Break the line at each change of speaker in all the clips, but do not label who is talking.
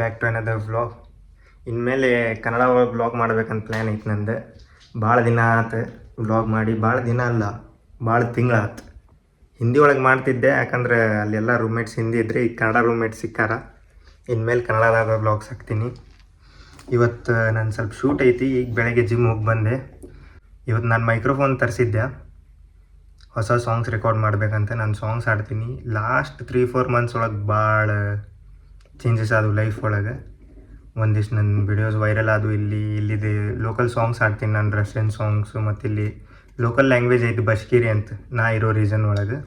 Back to another vlog ಇನ್ಮೇಲೆ ಕನ್ನಡ ಒಳಗೆ vlog ಮಾಡ್ಬೇಕಂತ ಪ್ಲ್ಯಾನ್ ಐತೆ ನಂದು. ಭಾಳ ದಿನ ಆತು ವ್ಲಾಗ್ ಮಾಡಿ. ಭಾಳ ದಿನ ಅಲ್ಲ, ಭಾಳ ತಿಂಗಳಾತು ಹಿಂದಿ ಒಳಗೆ ಮಾಡ್ತಿದ್ದೆ, ಯಾಕಂದ್ರೆ ಅಲ್ಲೆಲ್ಲ ರೂಮ್ಮೇಟ್ಸ್ ಹಿಂದಿ ಇದ್ದರೆ ಈಗ ಕನ್ನಡ ರೂಮ್ಮೇಟ್ಸ್ ಸಿಕ್ಕಾರ. ಇನ್ಮೇಲೆ ಕನ್ನಡದಾಗ ವ್ಲಾಗ್ಸ್ ಹಾಕ್ತೀನಿ. ಇವತ್ತು ನಾನು ಸ್ವಲ್ಪ ಶೂಟ್ ಐತಿ, ಈಗ ಬೆಳಗ್ಗೆ ಜಿಮ್ ಹೋಗಿ ಬಂದೆ. ಇವತ್ತು ನಾನು ಮೈಕ್ರೋಫೋನ್ ತರಿಸಿದ್ದೆ. ಹೊಸ ಸಾಂಗ್ಸ್ ರೆಕಾರ್ಡ್ ಮಾಡಬೇಕಂತ ನಾನು ಸಾಂಗ್ಸ್ ಹಾಡ್ತೀನಿ. ಲಾಸ್ಟ್ ತ್ರೀ ಫೋರ್ ಮಂತ್ಸ್ ಒಳಗೆ ಭಾಳ ಚೇಂಜಸ್ ಆದವು ಲೈಫ್ ಒಳಗೆ. ಒಂದಿಷ್ಟು ನನ್ನ ವಿಡಿಯೋಸ್ ವೈರಲ್ ಆದವು ಇಲ್ಲಿ ಇಲ್ಲಿದೆ. ಲೋಕಲ್ ಸಾಂಗ್ಸ್ ಹಾಕ್ತೀನಿ ನಾನು ರಷ್ಯನ್ ಸಾಂಗ್ಸು ಮತ್ತು ಇಲ್ಲಿ ಲೋಕಲ್ ಲ್ಯಾಂಗ್ವೇಜ್ ಐತಿ ಬಶ್ಕಿರಿ ಅಂತ. ನಾ ಇರೋ ರೀಸನ್ ಒಳಗೆ.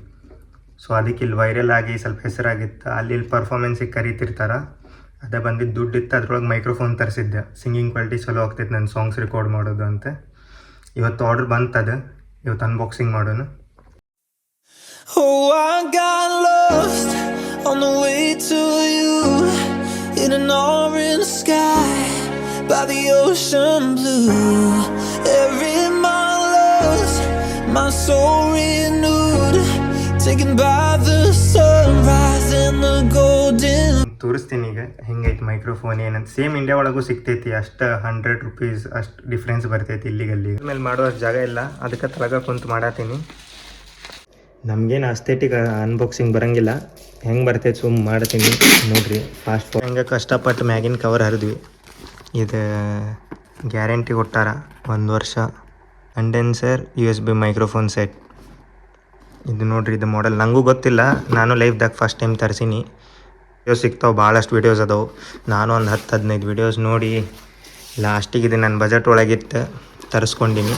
ಸೊ ಅದಕ್ಕೆ ಇಲ್ಲಿ ವೈರಲ್ ಆಗಿ ಸ್ವಲ್ಪ ಹೆಸರಾಗಿತ್ತು ಅಲ್ಲಿ ಇಲ್ಲಿ ಪರ್ಫಾರ್ಮೆನ್ಸಿಗೆ ಕರೀತಿರ್ತಾರ. ಅದೇ ಬಂದಿದ್ದು ದುಡ್ಡು ಇತ್ತು ಅದ್ರೊಳಗೆ ಮೈಕ್ರೋಫೋನ್ ತರಿಸಿದ್ದೆ. ಸಿಂಗಿಂಗ್ ಕ್ವಾಲಿಟಿ ಚಲೋ ಆಗ್ತೈತೆ ನನ್ನ ಸಾಂಗ್ಸ್ ರೆಕಾರ್ಡ್ ಮಾಡೋದು ಅಂತ. ಇವತ್ತು ಆರ್ಡ್ರ್ ಬಂತದ ಇವತ್ತು ಅನ್ಬಾಕ್ಸಿಂಗ್ ಮಾಡೋಣ.
Oh, I got lost on the way to you. In an orange sky by the ocean blue. Every mile lost, my soul renewed, taken by the sunrise and the golden.
ತೋರಿಸ್ತೀನಿ ಈಗ ಹೆಂಗೈತೆ microphone ಏನಂತ same India ಒಳಗೂ ಸಿಗ್ತೈತಿ ಅಷ್ಟು hundred rupees ಅಷ್ಟು difference ಬರ್ತೈತಿ ಇಲ್ಲಿಗಲ್ಲಿ ಆಮೇಲೆ ಮಾಡೋ ಅಷ್ಟು ಜಾಗ ಇಲ್ಲ ಅದಕ್ಕೆ ತಳಗ ಕುಂತು ಮಾಡತ್ತೀನಿ ನಮಗೇನು ಅಸ್ಥೆಟಿಕ್ ಅನ್ಬಾಕ್ಸಿಂಗ್ ಬರಂಗಿಲ್ಲ. ಹೆಂಗೆ ಬರ್ತೈತೆ ಸುಮ್ ಮಾಡ್ತೀನಿ. ನೋಡ್ರಿ ಫಾಸ್ಟ್ ಹೆಂಗೆ ಕಷ್ಟಪಟ್ಟು ಮ್ಯಾಗಿನ ಕವರ್ ಹರಿದ್ವಿ. ಇದು ಗ್ಯಾರಂಟಿ ಕೊಟ್ಟಾರ ಒಂದು ವರ್ಷ. ಅಂಡೆನ್ಸರ್ U S B microphone set ಇದು ನೋಡ್ರಿ, ಇದು ಮಾಡೆಲ್ ನನಗೂ ಗೊತ್ತಿಲ್ಲ. ನಾನು ಲೈಫ್ದಾಗ ಫಸ್ಟ್ ಟೈಮ್ ತರಿಸೀನಿ. ವಿಡಿಯೋಸ್ ಸಿಗ್ತಾವೆ, ಭಾಳಷ್ಟು ವೀಡಿಯೋಸ್ ಅದಾವೆ. ನಾನು ಒಂದು ಹತ್ತು ಹದಿನೈದು ವೀಡಿಯೋಸ್ ನೋಡಿ ಲಾಸ್ಟಿಗೆ ಇದು ನನ್ನ ಬಜೆಟ್ ಒಳಗಿತ್ತು ತರಿಸ್ಕೊಂಡಿನಿ.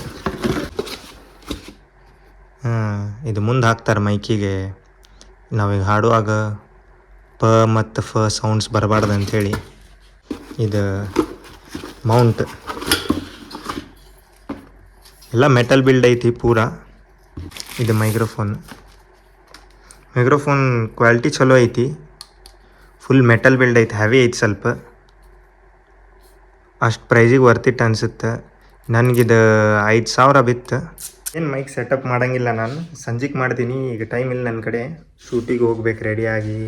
ಇದು ಮುಂದೆ ಹಾಕ್ತಾರೆ ಮೈಕಿಗೆ. ನಾವೀಗ ಹಾಡುವಾಗ ಪ ಮತ್ತು ಫ ಸೌಂಡ್ಸ್ ಬರಬಾರ್ದು ಅಂಥೇಳಿ. ಇದು ಮೌಂಟ್ ಎಲ್ಲ ಮೆಟಲ್ ಬಿಲ್ಡ್ ಐತಿ ಪೂರಾ. ಇದು ಮೈಕ್ರೋಫೋನ್ ಮೈಕ್ರೋಫೋನ್ ಕ್ವಾಲಿಟಿ ಚಲೋ ಐತಿ. ಫುಲ್ ಮೆಟಲ್ ಬಿಲ್ಡ್ ಐತಿ ಹೆವಿ ಐತಿ ಸ್ವಲ್ಪ. ಅಷ್ಟು ಪ್ರೈಸಿಗೆ ವರ್ತಿಟ್ಟು ಅನಿಸುತ್ತೆ. ನನಗಿದು ಐದು ಸಾವಿರ ಬಿತ್ತು. ಏನು ಮೈಕ್ ಸೆಟಪ್ ಮಾಡಂಗಿಲ್ಲ ನಾನು? ಸಂಜೆಗೆ ಮಾಡ್ತೀನಿ, ಈಗ ಟೈಮ್ ಇಲ್ಲ ನನ್ನ ಕಡೆ. ಶೂಟಿಗೆ ಹೋಗ್ಬೇಕು ರೆಡಿಯಾಗಿ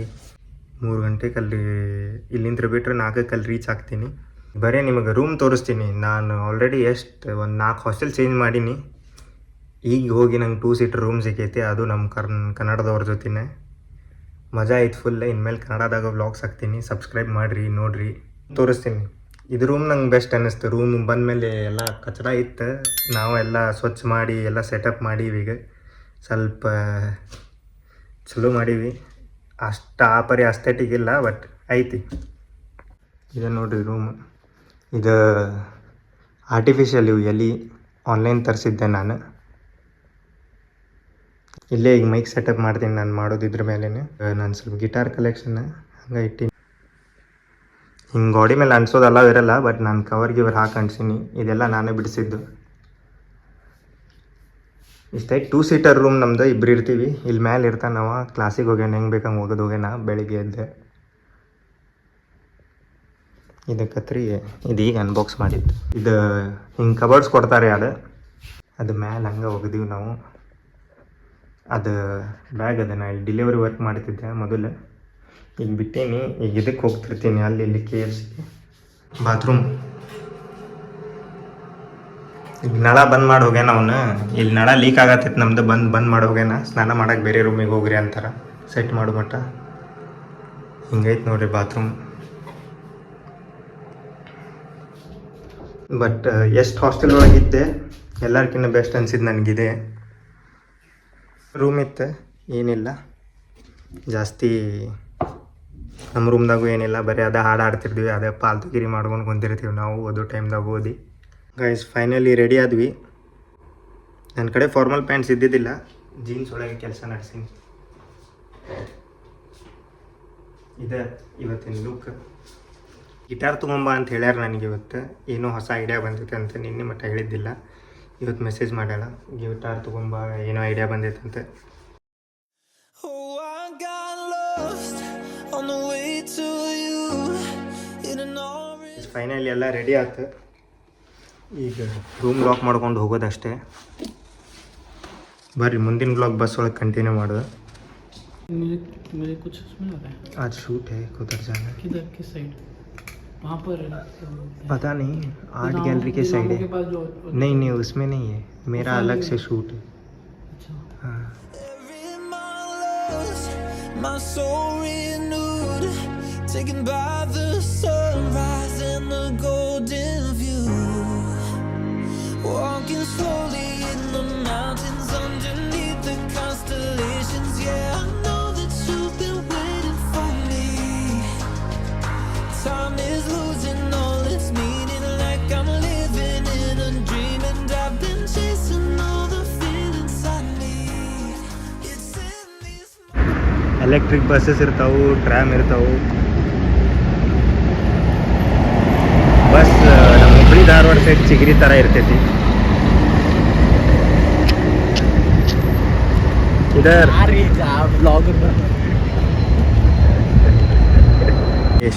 ಮೂರು ಗಂಟೆಗೆ ಅಲ್ಲಿ ಇಲ್ಲಿಂದ ಬಿಟ್ಟರೆ ನಾಲ್ಕಕ್ಕೆ ಅಲ್ಲಿ ರೀಚ್ ಆಗ್ತೀನಿ. ಬರೀ ನಿಮಗೆ ರೂಮ್ ತೋರಿಸ್ತೀನಿ. ನಾನು ಆಲ್ರೆಡಿ ಎಷ್ಟು ಒಂದು ನಾಲ್ಕು ಹಾಸ್ಟೆಲ್ ಚೇಂಜ್ ಮಾಡೀನಿ. ಈಗ ಹೋಗಿ ನಂಗೆ ಟೂ ಸೀಟರ್ ರೂಮ್ ಸಿಕ್ಕೈತಿ. ಅದು ನಮ್ಮ ಕರ್ನ್, ಕನ್ನಡದವ್ರ ಜೊತೆನೇ. ಮಜಾ ಆಯ್ತು ಫುಲ್ ಇನ್ಮೇಲೆ ಕನ್ನಡದಾಗ ವ್ಲಾಗ್ಸ್ ಹಾಕ್ತೀನಿ. ಸಬ್ಸ್ಕ್ರೈಬ್ ಮಾಡಿರಿ, ನೋಡಿರಿ. ತೋರಿಸ್ತೀನಿ. ಇದು ರೂಮ್ ನಂಗೆ ಬೆಸ್ಟ್ ಅನ್ನಿಸ್ತು. ರೂಮ್ ಬಂದಮೇಲೆ ಎಲ್ಲ ಕಚಡ ಇತ್ತು. ನಾವೆಲ್ಲ ಸ್ವಚ್ಛ ಮಾಡಿ, ಎಲ್ಲ ಸೆಟಪ್ ಮಾಡೀವಿ ಈಗ. ಸ್ವಲ್ಪ ಚಲೋ ಮಾಡೀವಿ. ಅಷ್ಟು, ಆ ಪರಿ ಇಲ್ಲ ಬಟ್ ಐತಿ. ಇದು ನೋಡ್ರಿ ರೂಮ್ ಇದು ಆರ್ಟಿಫಿಷಿಯಲ್ ಇವು, ಎಲ್ಲಿ ಆನ್ಲೈನ್ ತರಿಸಿದ್ದೆ ನಾನು. ಇಲ್ಲೇ ಈಗ ಮೈಕ್ ಸೆಟಪ್ ಮಾಡ್ತೀನಿ, ನಾನು ಮಾಡೋದಿದ್ರ ಮೇಲೇ ನಾನು ಸ್ವಲ್ಪ ಗಿಟಾರ್ ಕಲೆಕ್ಷನ್ ಹಂಗೆ ಇಟ್ಟಿನಿ. ಹಿಂಗೆ ಗೋಡಿ ಮೇಲೆ ಅನ್ಸೋದಲ್ಲ ಇರಲ್ಲ ಬಟ್ ನಾನು ಕವರ್ ಗಿವರ್ ಹಾಕಿ ಇದೆಲ್ಲ ನಾನೇ ಬಿಡಿಸಿದ್ದು. ಇಷ್ಟೈತೆ ಟೂ ಸೀಟರ್ ರೂಮ್ ನಮ್ದು, ಇಬ್ರು ಇರ್ತೀವಿ. ಇಲ್ಲಿ ಮೇಲೆ ಇರ್ತಾನವ ನಾವು ಕ್ಲಾಸಿಗೆ ಹೋಗ್ಯಾನ, ಹೆಂಗೆ ಬೇಕಂಗೆ ಹೋಗೋದು ಹೋಗ್ಯಾನ. ಬೆಳಿಗ್ಗೆ ಎದ್ದೆ. ಇದು ಕತ್ರಿ ಇದು ಈಗ ಅನ್ಬಾಕ್ಸ್ ಮಾಡಿದ್ದು. ಇದು ಹಿಂಗೆ ಕಬರ್ಡ್ಸ್ ಕೊಡ್ತಾರೆ ಅದು ಅದು ಮ್ಯಾಲೆ ಹಂಗೆ ಒಗದೀವಿ ನಾವು. ಅದು ಬ್ಯಾಗ್ ಅದನ್ನು ಇಲ್ಲಿ ಡಿಲಿವರಿ ವರ್ಕ್ ಮಾಡ್ತಿದ್ದೆ ಮೊದಲು. ಈಗ ಬಿಟ್ಟೀನಿ, ಈಗ ಇದಕ್ಕೆ ಹೋಗ್ತಿರ್ತೀನಿ ಅಲ್ಲಿ ಇಲ್ಲಿ ಕೆ ಎಫ್ ಸಿ ಬಾತ್ರೂಮ್ ಈಗ ನಳ ಬಂದ್ ಮಾಡಿ ಹೋಗ್ಯಾನ ಅವನು. ಇಲ್ಲಿ ನಳ ಲೀಕ್ ಆಗತ್ತೈತೆ ನಮ್ದು, ಬಂದು, ಬಂದ್ ಮಾಡಿ ಹೋಗ್ಯಾನ. ಸ್ನಾನ ಮಾಡಕ್ಕೆ ಬೇರೆ ರೂಮಿಗೆ ಹೋಗ್ರಿ ಅಂತಾರ. ಸೆಟ್ ಮಾಡು ಮಟ್ಟ ಹಿಂಗೈತೆ ನೋಡ್ರಿ ಬಾತ್ರೂಮ್ ಬಟ್ ಎಷ್ಟು ಹಾಸ್ಟೆಲ್ ಒಳಗಿದ್ದೆ ಎಲ್ಲರ್ಕಿನ್ನ ಬೆಸ್ಟ್ ಅನಿಸಿದ್ದು ನನಗಿದೆ. ರೂಮ್ ಇತ್ತು? ಏನಿಲ್ಲ. ಜಾಸ್ತಿ ನಮ್ಮ ರೂಮ್ದಾಗೂ ಏನಿಲ್ಲ, ಬರೀ ಅದೇ ಹಾಡು ಆಡ್ತಿರ್ತೀವಿ ಅದೇ ಪಾಲ್ತುಗಿರಿ ಮಾಡ್ಕೊಂಡು ಕುಂತಿರ್ತೀವಿ ನಾವು ಓದೋ ಟೈಮ್ದಾಗ ಓದಿ. ಗೈಸ್ ಫೈನಲಿ ರೆಡಿ ಆದ್ವಿ. ನನ್ನ ಕಡೆ ಫಾರ್ಮಲ್ ಪ್ಯಾಂಟ್ಸ್ ಇದ್ದಿದ್ದಿಲ್ಲ ಜೀನ್ಸ್ ಒಳಗೆ ಕೆಲಸ ನಡೆಸೀನಿ. ಇದೆ ಇವತ್ತಿನ ಲುಕ್ ಗಿಟಾರ್ ತೊಗೊಂಬ ಅಂತ ಹೇಳ್ಯಾರ ನನಗೆ ಇವತ್ತು. ಏನೋ ಹೊಸ ಐಡಿಯಾ ಬಂದೈತೆ ಅಂತ ನಿನ್ನೆ ಮಟ್ಟ ಹೇಳಿದ್ದಿಲ್ಲ. ಇವತ್ತು ಮೆಸೇಜ್ ಮಾಡ್ಯಾಳ ಗಿಟಾರ್ ತೊಗೊಂಬ ಏನೋ ಐಡಿಯಾ ಬಂದೈತೆ ಅಂತ ಫೈನಲಿ ಎಲ್ಲ ರೆಡಿ ಆಯ್ತು ಈಗ ರೂಮ್ ಲಾಕ್ ಮಾಡ್ಕೊಂಡು ಹೋಗೋದಷ್ಟೇ ಬರ್ರಿ ಮುಂದಿನ ಬ್ಲಾಗ್ ಬಸ್ ಒಳಗೆ ಕಂಟಿನ್ಯೂ ಮಾಡೋದು
मुझे मुझे कुछ उसमें लग रहा है
आज शूट है उधर जाना है
किधर किस साइड वहाँ पर
पता नहीं आर्ट
गुलाम-
गैलरी के साइड
गुलामों
है
के पास जो
नहीं नहीं उसमें नहीं है मेरा
सामने
अलग
में।
से शूट है
अच्छा
हाँ
Every mile lost, my soul renewed, taken by the sunrise
electric buses ಇರ್ತಾವು ಟ್ರ್ಯಾಮ್ ಇರ್ತಾವು. ಬಸ್ ನಮ್ಮ ಹುಬ್ಬಳ್ಳಿ ಧಾರವಾಡ ಸೈಡ್ ಚಿಗರಿ ಥರ ಇರ್ತೈತಿ.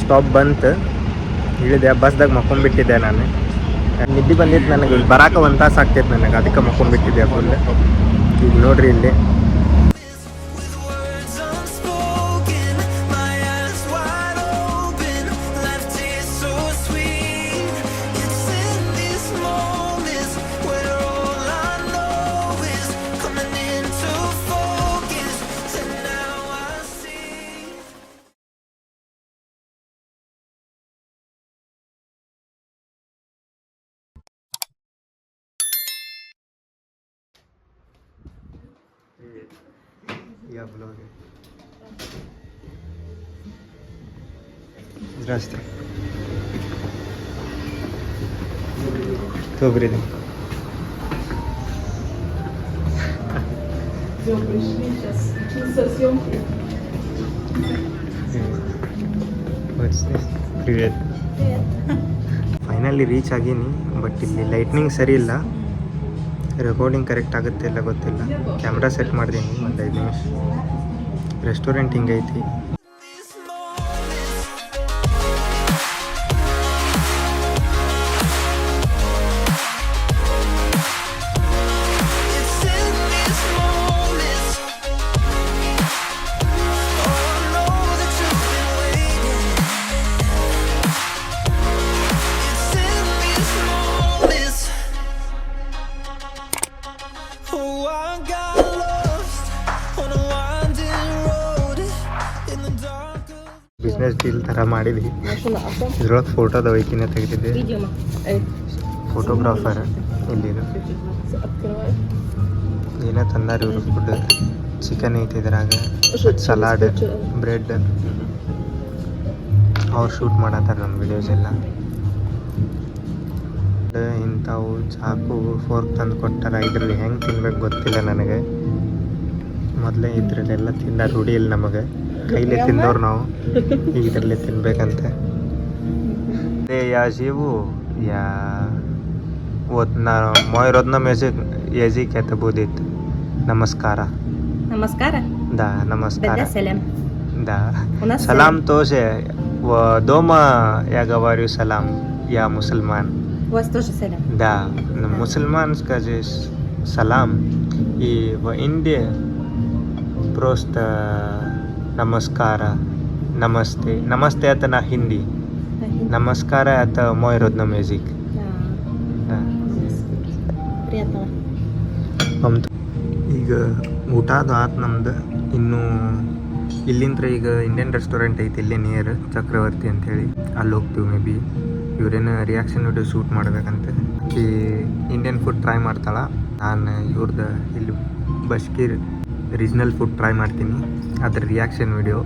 ಸ್ಟಾಪ್ ಬಂತು. ಇಳಿದೆ ಬಸ್ದಾಗ ಮಕ್ಕೊಂಡ್ಬಿಟ್ಟಿದ್ದೆ ನಾನು. ನಿದ್ದೆ ಬಂದಿದ್ದು ನನಗೆ. ಬರಾಕ ಒಂದು ತಾಸು ಆಗ್ತೈತೆ ನನಗೆ. ಅದಕ್ಕೆ ಮಕ್ಕೊಂಡ್ಬಿಟ್ಟಿದ್ದೆ ಫುಲ್ ಈಗ ನೋಡ್ರಿ ಇಲ್ಲಿ. Здравствуйте. Добрый день.
Все, пришли сейчас. Начался съемки.
What's this? Привет. ಫೈನಲಿ ರೀಚ್ ಆಗೀನಿ ಬಟ್ ಇಲ್ಲಿ ಲೈಟ್ನಿಂಗ್ ಸರಿ ಇಲ್ಲ ರೆಕಾರ್ಡಿಂಗ್ ಕರೆಕ್ಟ್ ಆಗುತ್ತೆ ಇಲ್ಲ ಗೊತ್ತಿಲ್ಲ ಕ್ಯಾಮ್ರಾ ಸೆಟ್ ಮಾಡಿದ್ದೀನಿ ಒಂದು ಐದು ನಿಮಿಷ ರೆಸ್ಟೋರೆಂಟ್ ಹಿಂಗೈತಿ ಥರ ಮಾಡಿದ್ವಿ. ಇದ್ರೊಳಗೆ ಫೋಟೋ ದವೈಕಿನ ತೆಗೆದಿದ್ದೆ. ಫೋಟೋಗ್ರಾಫರ್ ಇಲ್ಲಿದು ಏನೇ ತಂದಾರ ಇವರು ಫುಡ್ ಚಿಕನ್ ಐತೆ ಇದ್ರಾಗ ಸಲಾಡ್ ಬ್ರೆಡ್ ಅವ್ರು ಶೂಟ್ ಮಾಡತ್ತಾರ ನಮ್ಮ ವಿಡಿಯೋಸ್ ಎಲ್ಲ. ಇಂಥವು ಚಾಕು ಫೋರ್ಕ್ ತಂದು ಕೊಟ್ಟಾರ. ಇದ್ರಲ್ಲಿ ಹೆಂಗೆ ತಿನ್ಬೇಕು ಗೊತ್ತಿಲ್ಲ ನನಗೆ. ಮೊದಲೇ ಇದ್ರಲ್ಲೆಲ್ಲ ತಿಂದ ರೂಢಿ ಇಲ್ಲ ನಮಗೆ. ಕೈಲೇ ತಿಂದವ್ರು ನಾವು ಈಗ ಇದರಲ್ಲೇ ತಿನ್ಬೇಕಂತೆ ಅದೇ ಯಾ ಶಿವು ಯಾ ಓದ್ನ ಮೋಯ್ rodnom język, język это будет намаскара.
Намаскара.
Да, намаскара.
Беда салям.
Да.
У нас
Салам тоже. В дома я говорю салам. Я мусульман.
У вас тоже салям.
Да. Но мусульман скажешь салам. И в Индии просто ನಮಸ್ಕಾರ. ನಮಸ್ತೆ. ನಮಸ್ತೆ ಆತ ನಾ ಹಿಂದಿ. ನಮಸ್ಕಾರ ಆತ
ಮೋ
ಇರೋದು
ನಮ್ಮ
ಮ್ಯೂಸಿಕ್ ಈಗ ಊಟ ಅದು ಆತು ನಮ್ದು. ಇನ್ನು ಇಲ್ಲಿಂದ್ರೆ ಈಗ ಇಂಡಿಯನ್ ರೆಸ್ಟೋರೆಂಟ್ ಐತಿ ಇಲ್ಲೇ ನಿಯರ್ ಚಕ್ರವರ್ತಿ ಅಂತೇಳಿ. ಅಲ್ಲಿ ಹೋಗ್ತೀವಿ ಮೇ ಬಿ ಇವರೇನು ರಿಯಾಕ್ಷನ್ ವಿಡಿಯೋ ಶೂಟ್ ಮಾಡ್ಬೇಕಂತ. ಈ ಇಂಡಿಯನ್ ಫುಡ್ ಟ್ರೈ ಮಾಡ್ತಾಳ. ನಾನು ಇವ್ರದ್ದು ಇಲ್ಲಿ ಬಸ್ಕೀರ್ ರೀಜ್ನಲ್ ಫುಡ್ ಟ್ರೈ ಮಾಡ್ತೀನಿ. ಅದ್ರ ರಿಯಾಕ್ಷನ್ ವಿಡಿಯೋ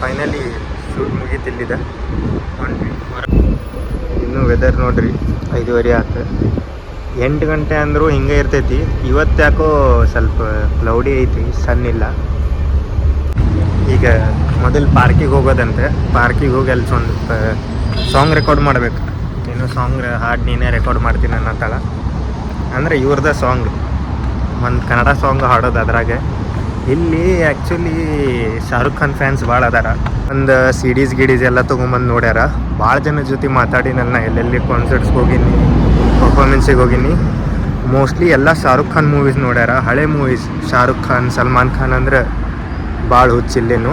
ಫೈನಲಿ ಶೂಟ್ ಮುಗಿತಿಲ್ಲಿದೆ. ಇನ್ನೂ ಇನ್ನು ವೆದರ್ ನೋಡ್ರಿ, ಐದುವರೆ ಆತ. ಎಂಟು ಗಂಟೆ ಅಂದರೂ ಹಿಂಗೆ ಇರ್ತೈತಿ. ಇವತ್ತು ಯಾಕೋ ಸ್ವಲ್ಪ ಕ್ಲೌಡಿ ಐತಿ ಸಣ್ಣ ಇಲ್ಲ. ಈಗ ಮೊದಲು ಪಾರ್ಕಿಗೆ ಹೋಗೋದಂತೆ. ಪಾರ್ಕಿಗೆ ಹೋಗಿ ಅಲ್ಲಿ ಸ್ವಲ್ಪ ಸಾಂಗ್ ರೆಕಾರ್ಡ್ ಮಾಡಬೇಕು. ಏನು ಸಾಂಗ್ ಹಾಡು ನೀನೇ ರೆಕಾರ್ಡ್ ಮಾಡ್ತೀನಿ ಅನ್ನತ್ತಾಳ ಅಂದರೆ ಇವ್ರದ ಸಾಂಗ್ ಒಂದು ಕನ್ನಡ ಸಾಂಗ್ ಹಾಡೋದು ಅದ್ರಾಗೆ. ಇಲ್ಲಿ ಆ್ಯಕ್ಚುಲಿ ಶಾರುಖ್ ಖಾನ್ ಫ್ಯಾನ್ಸ್ ಭಾಳ ಅದಾರ. ಒಂದು ಸಿಡೀಸ್ ಗಿಡೀಸ್ ಎಲ್ಲ ತೊಗೊಂಬಂದು ನೋಡ್ಯಾರ. ಭಾಳ ಜನ ಜೊತೆ ಮಾತಾಡಿ ನನ್ನ ಎಲ್ಲೆಲ್ಲಿ ಕಾನ್ಸರ್ಟ್ಸ್ಗೆ ಹೋಗಿನಿ ಪರ್ಫಾರ್ಮೆನ್ಸಿಗೆ ಹೋಗಿನಿ. ಮೋಸ್ಟ್ಲಿ ಎಲ್ಲ ಶಾರುಖ್ ಖಾನ್ ಮೂವೀಸ್ ನೋಡ್ಯಾರ. ಹಳೆ ಮೂವೀಸ್ ಶಾರುಖ್ ಖಾನ್, ಸಲ್ಮಾನ್ ಖಾನ್ ಅಂದ್ರೆ ಭಾಳ ಹುಚ್ಚಿಲ್ಲೇನು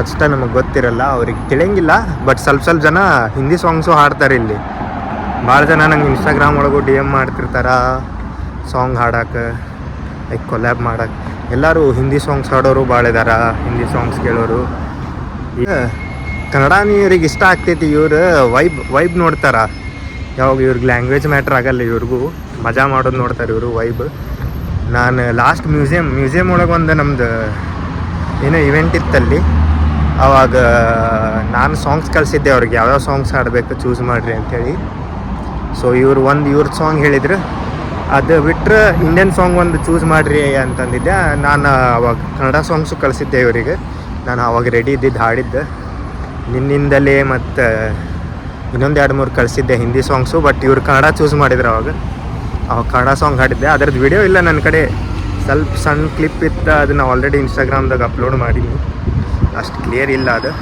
ಅಷ್ಟ ನಮಗೆ ಗೊತ್ತಿರಲ್ಲ, ಅವ್ರಿಗೆ ತಿಳಿಯಂಗಿಲ್ಲ ಬಟ್ ಸ್ವಲ್ಪ ಸ್ವಲ್ಪ ಜನ ಹಿಂದಿ ಸಾಂಗ್ಸು ಹಾಡ್ತಾರೆ ಇಲ್ಲಿ. ಭಾಳ ಜನ ನಂಗೆ ಇನ್ಸ್ಟಾಗ್ರಾಮ್ ಒಳಗೂ ಡಿ ಎಂ ಮಾಡ್ತಿರ್ತಾರ. ಸಾಂಗ್ ಹಾಡಕ್ಕೆ ಲೈಕ್ ಕೊಲ್ಯಾಬ್ ಮಾಡಕ್ಕೆ ಎಲ್ಲರೂ ಹಿಂದಿ ಸಾಂಗ್ಸ್ ಹಾಡೋರು ಭಾಳ ಇದಾರ, ಹಿಂದಿ ಸಾಂಗ್ಸ್ ಕೇಳೋರು. ಈಗ ಕನ್ನಡ ಇವ್ರಿಗೆ ಇಷ್ಟ ಆಗ್ತೈತಿ ಇವ್ರು ವೈಬ್ ವೈಬ್ ನೋಡ್ತಾರ. ಯಾವಾಗ ಇವ್ರಿಗೆ ಲ್ಯಾಂಗ್ವೇಜ್ ಮ್ಯಾಟ್ರ್ ಆಗಲ್ಲ ಇವ್ರಿಗೂ. ಮಜಾ ಮಾಡೋದು ನೋಡ್ತಾರೆ ಇವರು ವೈಬ್ ನಾನು ಲಾಸ್ಟ್ ಮ್ಯೂಸಿಯಂ ಮ್ಯೂಸಿಯಂ ಒಳಗೆ ಒಂದು ನಮ್ಮದು ಏನೋ ಇವೆಂಟ್ ಇತ್ತಲ್ಲಿ. ಆವಾಗ ನಾನು ಸಾಂಗ್ಸ್ ಕಳಿಸಿದ್ದೆ ಅವ್ರಿಗೆ, ಯಾವ್ಯಾವ ಸಾಂಗ್ಸ್ ಹಾಡಬೇಕು ಚೂಸ್ ಮಾಡಿರಿ ಅಂಥೇಳಿ ಸೊ ಇವ್ರು ಒಂದು ಇವ್ರದ್ದು ಸಾಂಗ್ ಹೇಳಿದ್ರು. ಅದು ಬಿಟ್ಟರೆ ಇಂಡಿಯನ್ ಸಾಂಗ್ ಒಂದು ಚೂಸ್ ಮಾಡಿರಿ ಅಂತಂದಿದ್ದೆ. ನಾನು ಅವಾಗ ಕನ್ನಡ ಸಾಂಗ್ಸು ಕಳಿಸಿದ್ದೆ ಇವರಿಗೆ. ನಾನು ಅವಾಗ ರೆಡಿ ಇದ್ದಿದ್ದು, ಹಾಡಿದ್ದೆ. ನಿನ್ನಿಂದಲೇ ಮತ್ತು ಇನ್ನೊಂದು ಎರಡು ಮೂರು ಕಳಿಸಿದ್ದೆ ಹಿಂದಿ ಸಾಂಗ್ಸು ಬಟ್ ಇವ್ರು ಕನ್ನಡ ಚೂಸ್ ಮಾಡಿದ್ರು ಅವಾಗ. ಅವಾಗ ಕನ್ನಡ ಸಾಂಗ್ ಹಾಡಿದ್ದೆ. ಅದ್ರದ್ದು ವಿಡಿಯೋ ಇಲ್ಲ ನನ್ನ ಕಡೆ. ಸ್ವಲ್ಪ ಸಣ್ಣ ಕ್ಲಿಪ್ ಇತ್ತು, ಅದನ್ನು ಆಲ್ರೆಡಿ ಇನ್ಸ್ಟಾಗ್ರಾಮ್ದಾಗ ಅಪ್ಲೋಡ್ ಮಾಡೀನಿ. ಅಷ್ಟು ಕ್ಲಿಯರ್ ಇಲ್ಲ ಅದು.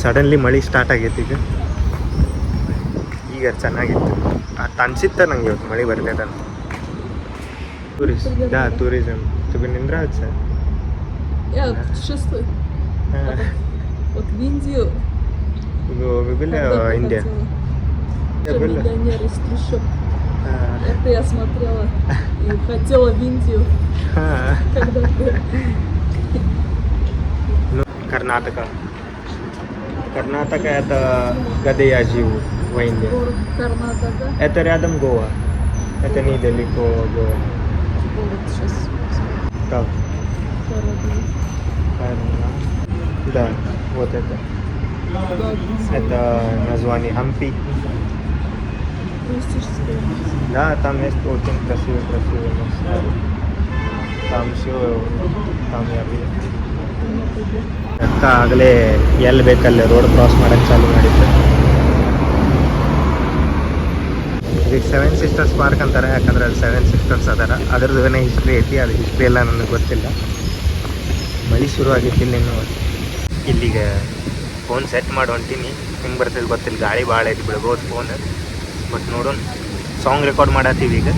ಸಡನ್ಲಿ ಮಳೆ ಸ್ಟಾರ್ಟ್ ಆಗೈತಿ ಈಗ ಈಗ ಚೆನ್ನಾಗಿತ್ತು ಅಟ್ ಅನ್ಸಿತ್ತ ನಂಗೆ ಇವತ್ತು ಮಳೆ ಬರ್ತೈತೆ ಅಂತ ಟೂರಿಸ್ಟ್ ದಾ tourism ತುಬಿ ನಿಂದ್ರಾಜ್ sir
Я путешествую. Вот в Индию.
ವಿಬಿಲ್
когда-то
India
хотела.
Я
Тоже
были.
миллионер из трущоб. Это я смотрела и хотела в Индию когда-то.
Karnataka Karnataka это где я живу в Индии
Город Карнатака.
это рядом Гоа это недалеко Гоа
Город сейчас.
так
Город.
Карна- да вот это это название Хампи
Туристическое.
Да, там есть очень красивые, красивые места. Там все, там я भी. ಅಕ್ಕ ಆಗಲೇ ಎಲ್ಲಿ ಬೇಕಲ್ಲಿ ರೋಡ್ ಕ್ರಾಸ್ ಮಾಡಕ್ಕೆ ಚಾಲು ಮಾಡಿದ್ದೆ ಇದಕ್ಕೆ ಸೆವೆನ್ ಸಿಸ್ಟರ್ಸ್ ಪಾರ್ಕ್ ಅಂತಾರೆ, ಯಾಕಂದ್ರೆ ಅಲ್ಲಿ ಸೆವೆನ್ ಸಿಸ್ಟರ್ಸ್ ಅದಾರ. ಅದ್ರದ್ದು ಏನೇ ಹಿಸ್ಟ್ರಿ ಐತಿ, ಅದು ಹಿಸ್ಟ್ರಿ ಎಲ್ಲ ನನಗೆ ಗೊತ್ತಿಲ್ಲ. ಮಳೆ ಶುರು ಆಗಿತ್ತು ಇಲ್ಲಿನ್ನು ಇಲ್ಲಿಗೆ ಫೋನ್ ಸೆಟ್ ಮಾಡಿ ಹೊಂಟೀನಿ ಹಿಂಗೆ ಬರ್ತದೆ ಗೊತ್ತಿಲ್ಲ. ಗಾಳಿ ಭಾಳ ಐತಿ ಬಿಡ್ಬೋದು ಫೋನ್ ಬಟ್ ನೋಡೋಣ. ಸಾಂಗ್ ರೆಕಾರ್ಡ್ ಮಾಡತ್ತೀವಿ ಈಗ.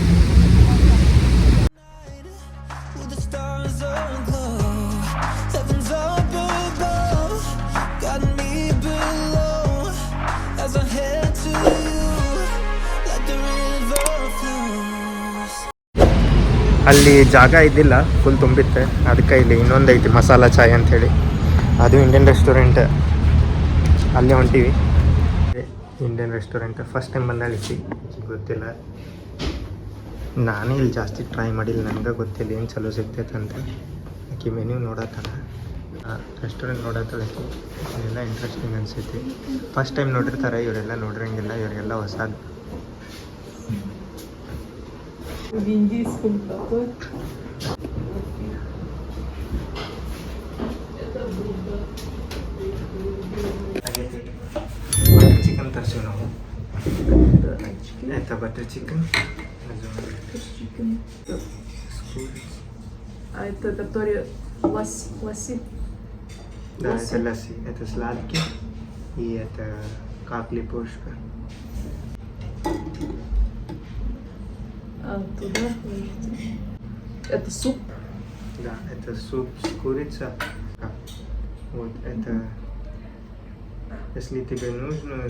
ಅಲ್ಲಿ ಜಾಗ ಇದ್ದಿಲ್ಲ ಫುಲ್ ತುಂಬಿತ್ತೆ. ಅದಕ್ಕೆ ಇಲ್ಲಿ ಇನ್ನೊಂದು ಐತಿ, ಮಸಾಲ ಚಾಯ್ ಅಂಥೇಳಿ. ಅದು ಇಂಡಿಯನ್ ರೆಸ್ಟೋರೆಂಟ್ ಅಲ್ಲೇ ಹೊಂಟೀವಿ. ಇಂಡಿಯನ್ ರೆಸ್ಟೋರೆಂಟ್ ಫಸ್ಟ್ ಟೈಮ್ ಬಂದಾಳಿಸಿ ಗೊತ್ತಿಲ್ಲ. ನಾನೇ ಇಲ್ಲಿ ಜಾಸ್ತಿ ಟ್ರೈ ಮಾಡಿಲ್ಲ ನನಗೆ ಗೊತ್ತಿಲ್ಲ ಏನು ಚಲೋ ಸಿಗ್ತೈತೆ ಅಂತ. ಆಕೆ ಮೆನ್ಯೂ ನೋಡತ್ತಾನ ರೆಸ್ಟೋರೆಂಟ್ ನೋಡತ್ತಲ್ಲ ಎಲ್ಲ ಇಂಟ್ರೆಸ್ಟಿಂಗ್ ಅನಿಸೈತಿ. ಫಸ್ಟ್ ಟೈಮ್ ನೋಡಿರ್ತಾರೆ, ಇವರೆಲ್ಲ ನೋಡಿರಂಗಿಲ್ಲ ಇವರಿಗೆಲ್ಲ ಹೊಸದು.
в индийском
тату. चिकन तर्सोना
हो а это который лас, ласи?
Да, ласи. это ласи. Это сладкий и это капли пушка.
А туда положите. Это суп.
Да, это суп с курицей. Вот это... Если тебе нужно,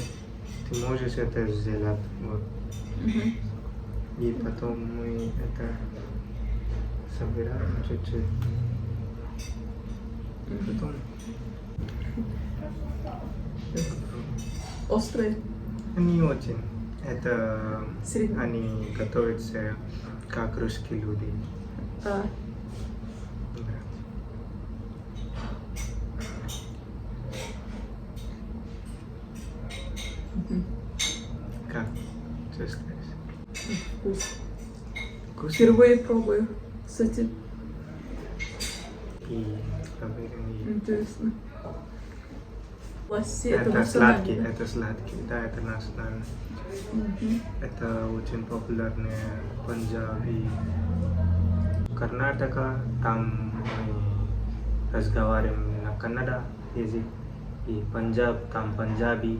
ты можешь это сделать. Вот. И потом мы это собираем чуть-чуть. И потом...
Острый.
Не очень. Это
Средний.
они готовятся как русские люди.
А,
Да. Как? Что сказать?
вкус.
Вкусно?
Впервые пробую. Кстати,
И проверим.
интересно.
masih itu atas lagi atas
lagi kita
atas lan itu ucin populernya Punjabi Karnataka ತಮ್ ರಸ್ಗವಾರಿನ ಕನ್ನಡ ಈಸಿ ಈ ಪಂಜಾಬ್ ತಮ್ ಪಂಜಾಬಿ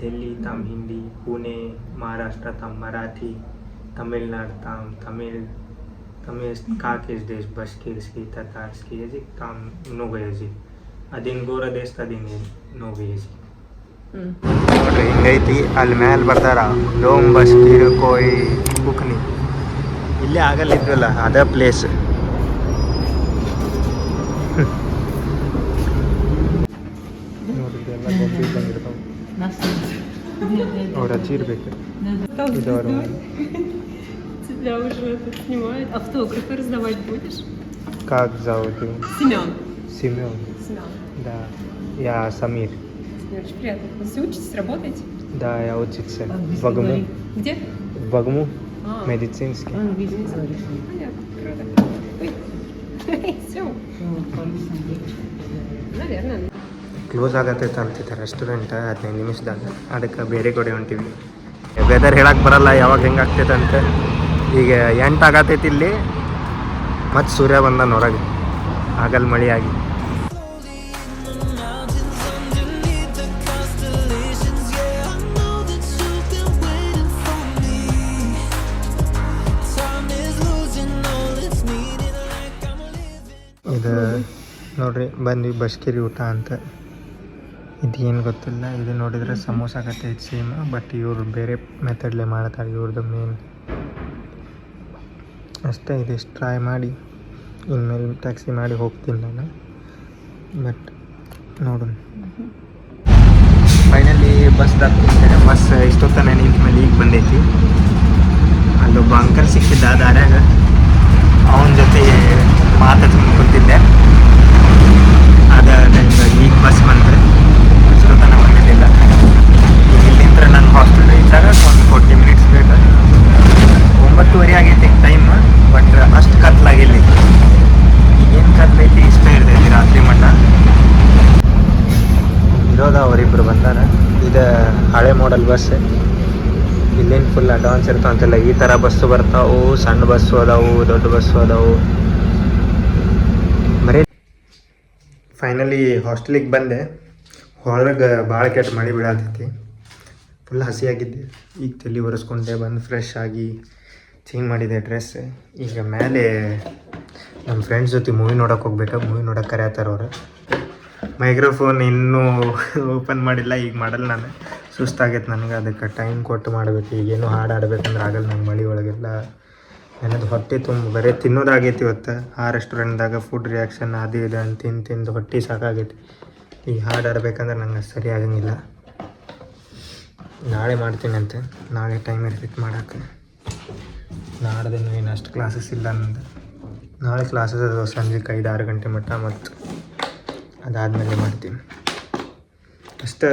दिल्ली तम हिंदी पुणे महाराष्ट्र तम मराठी तमिलनाडु तम तमिल तमिल काकेश देश बश्किर की ततार की तम नुगयजी ಅದಿನ್ ಗೋರ ದೇಶ ಅದಿನ್ ನೋವು ಹೇಜಿ ನೋಡ್ರಿ ಹಿಂಗೈತಿ ಅಲ್ಲಿ ಮ್ಯಾಲೆ ಬರ್ತಾರ ಡೋಮ್ ಬಸ್ಕೀರ್ ಕೋಯಿ ಕುಕ್ನಿ ಇಲ್ಲೇ ಆಗಲ್ಲ ಇದ್ವಲ್ಲ ಅದ ಪ್ಲೇಸ್ ನೋಡ್ರಿ ಇದೆಲ್ಲ ಗೊಂಬೆ ಬಂದಿರ್ತಾವ ಅವ್ರ ಅಜ್ಜಿ ಇರ್ಬೇಕು ಇದು ಅವ್ರ
Тебя уже это снимают. Автографы раздавать будешь?
ಕಾಗ್ ಜಾವುದು
Семен.
ಸಿಮ್ಯೋನ್
Семен.
да я самир
Очень приятно. Вы учитесь, работаете?
да я учиться в Багму
Где?
в Багму
А,
медицинский
понятно. Круто. Ой. Все. Наверное.
ಕ್ಲೋಸ್ ಆಗತ್ತೈತೆ ಅಂತಿತ್ತು ರೆಸ್ಟೋರೆಂಟ್ ಹದಿನೈದು ನಿಮಿಷದಾಗ ಅದಕ್ಕೆ ಬೇರೆ ಕಡೆ ಹೊಂಟಿವಿ ವೆದರ್ ಹೇಳಕ್ಕೆ ಬರಲ್ಲ ಯಾವಾಗ ಹೆಂಗೆ ಆಗ್ತೈತೆ ಅಂತ ಈಗ ಎಂಟು ಆಗತೈತಿ ಇಲ್ಲಿ ಮತ್ತು ಸೂರ್ಯ ಬಂದ ಹೊರಗೆ ಆಗಲ್ ಮಳೆ ಇದು ನೋಡ್ರಿ, ಬಂದ್ವಿ ಬಸ್ಕಿರಿ ಊಟ ಅಂತ. ಇದು ಏನು ಗೊತ್ತಿಲ್ಲ, ಇದು ನೋಡಿದ್ರೆ ಸಮೋಸ ಆಗತ್ತೈತೆ ಸೇಮ್ ಬಟ್ ಇವರು ಬೇರೆ ಮೆಥಡ್ಲೆ ಮಾಡ್ತಾರೆ ಇವ್ರದ್ದು ಮೇನ್ ಅಷ್ಟೇ ಇದಿಷ್ಟು ಟ್ರೈ ಮಾಡಿ, ಇನ್ಮೇಲೆ ಟ್ಯಾಕ್ಸಿ ಮಾಡಿ ಹೋಗ್ತೀನಿ ನಾನು. ಬಟ್ ನೋಡೋಣ. ಫೈನಲಿ ಬಸ್ ದಾಟ್ತಿದ್ದೇನೆ ಬಸ್ ಇಷ್ಟೊತ್ತನ ನಿಂತ ಮೇಲೆ ಈಗ ಬಂದೈತಿ. ಅಲ್ಲೊಬ್ಬ ಅಂಕರ್ ಸಿಕ್ಕಿದ್ದ ದಾರ್ಯಾಗ. ಅವನ ಜೊತೆ ಮಾತಾಡ್ಕೊಂಡು ಕೂತಿದ್ದೆ. ಅದಾದ ಈಗ ಬಸ್ ಬಂದ್ರೆ ಇಷ್ಟೊತ್ತನ ಬಂದಿರಲಿಲ್ಲ ಈಗ ಇಲ್ಲಿಂದ ನನ್ನ ಹಾಸ್ಟೆಲ್ ಆಗಕ್ಕೆ ಒಂದು ಫೋರ್ಟಿ ಮಿನಿಟ್ಸ್ ಬೇಕು. ಒಂಬತ್ತುವರೆ ಆಗೈತಿ ಟೈಮ್ ಬಟ್ ಅಷ್ಟು ಕತ್ಲಾಗಿಲ್ಲ. ಏನು ಕತ್ಲೈತಿ ಇಷ್ಟೇ ಇರ್ತೈತಿ ರಾತ್ರಿ ಮಟ್ಟ. ಇರೋದ ಅವರಿಬ್ಬರು ಬಂದಾರ. ಇದು ಹಳೆ ಮಾಡೆಲ್ ಬಸ್ ಇಲ್ಲೇನು ಫುಲ್ ಅಡ್ವಾನ್ಸ್ ಅಂತಿಲ್ಲ ಈ ಥರ ಬಸ್ಸು ಬರ್ತಾವು, ಸಣ್ಣ ಬಸ್ಸು ಅದಾವು ದೊಡ್ಡ ಬಸ್ಸು ಅದಾವು ಬರೀ ಫೈನಲಿ ಹಾಸ್ಟೆಲಿಗೆ ಬಂದೆ. ಹೊರಗೆ ಭಾಳ ಕೆಟ್ಟ ಮಳೆ ಬೀಳತೈತಿ. ಫುಲ್ ಹಸಿಯಾಗಿದ್ದೆ. ಈಗ ತಲೆ ಒರೆಸ್ಕೊಂಡೆ, ಬಂದು ಫ್ರೆಶ್ ಆಗಿ ಚೇಂಜ್ ಮಾಡಿದೆ ಡ್ರೆಸ್ ಈಗ ಮೇಲೆ ನಮ್ಮ ಫ್ರೆಂಡ್ಸ್ ಜೊತೆ ಮೂವಿ ನೋಡೋಕೆ ಹೋಗ್ಬೇಕು. ಮೂವಿ ನೋಡೋಕೆ ಕರೆಯತ್ತಾರ ಅವ್ರು. ಮೈಕ್ರೋಫೋನ್ ಇನ್ನೂ ಓಪನ್ ಮಾಡಿಲ್ಲ, ಈಗ ಮಾಡಲ್ಲ ನಾನು. ಸುಸ್ತಾಗೈತೆ ನನಗೆ. ಅದಕ್ಕೆ ಟೈಮ್ ಕೊಟ್ಟು ಮಾಡಬೇಕು. ಈಗೇನು ಹಾಡು ಆಡ್ಬೇಕಂದ್ರೆ ಆಗಲ್ಲ ನಂಗೆ ಮಳೆ ಒಳಗೆಲ್ಲ. ನನ್ನದು ಹೊಟ್ಟೆ ತುಂಬ, ಬರೀ ತಿನ್ನೋದಾಗೈತಿ ಇವತ್ತು. ಆ ರೆಸ್ಟೋರೆಂಟ್ದಾಗ ಫುಡ್ ರಿಯಾಕ್ಷನ್ ಅದು ಇದು ಅಂತ ತಿಂದು ತಿಂದು ಹೊಟ್ಟೆ ಸಾಕಾಗೈತಿ. ಈಗ ಹಾಡು ಆಡ್ಬೇಕಂದ್ರೆ ನಂಗೆ ಸರಿ ಆಗಂಗಿಲ್ಲ. ನಾಳೆ ಮಾಡ್ತೀನಿ ಅಂತ. ನಾಳೆ ಟೈಮ್ ಇರ್ತೈತೆ ಮಾಡೋಕ್ಕೆ. ನಾಡ್ದೇನು ಏನು ಅಷ್ಟು ಕ್ಲಾಸಸ್ ಇಲ್ಲ ನಂದು. ನಾಳೆ ಕ್ಲಾಸಸ್ ಅದು ಸಂಜೆಗೆ ಐದು ಆರು ಗಂಟೆ ಮಟ್ಟ, ಮತ್ತು ಅದಾದಮೇಲೆ ಮಾಡ್ತೀನಿ. ಅಷ್ಟೇ.